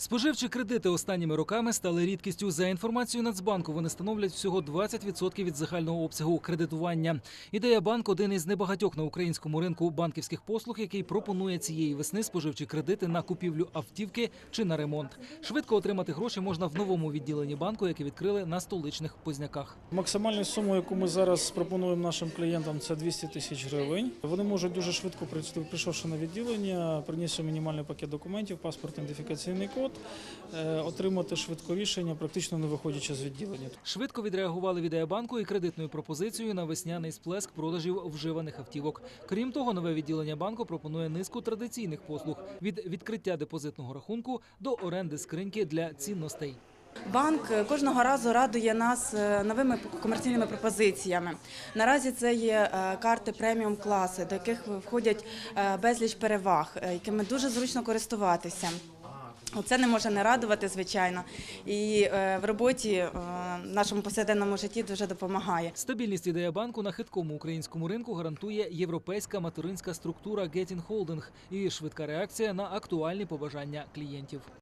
Споживчі кредити останніми роками стали рідкістю. За інформацією Нацбанку, вони становлять всього 20% від загального обсягу кредитування. Ідея банк один із небагатьох на українському ринку банківських послуг, який пропонує цієї весни споживчі кредити на купівлю автівки чи на ремонт. Швидко отримати гроші можна в новому відділенні банку, яке відкрили на столичних позняках. Максимальну суму, яку ми зараз пропонуємо нашим клієнтам, це 200 тисяч гривень. Вони можуть дуже швидко прийшовши на відділення, приніс мінімальний пакет документів, паспорт, ідентифікаційний код, е, отримати швидко рішення, практично не виходячи з відділення. Швидко відреагували від банку і кредитною пропозицією на весняний сплеск продажів вживаних автівок. Крім того, нове відділення банку пропонує низку традиційних послуг від відкриття депозитного рахунку до оренди скриньки для цінностей. Банк кожного разу радує нас е, новими комерційними пропозиціями. Наразі це є е, карти преміум класу, до яких входять безліч переваг, якими дуже зручно користуватися. Це не може не радувати, звичайно, і е, в роботі е, в нашому повсякденному житті дуже допомагає. Стабільність ідея банку на хиткому українському ринку гарантує європейська материнська структура Getting Holding і швидка реакція на актуальні побажання клієнтів.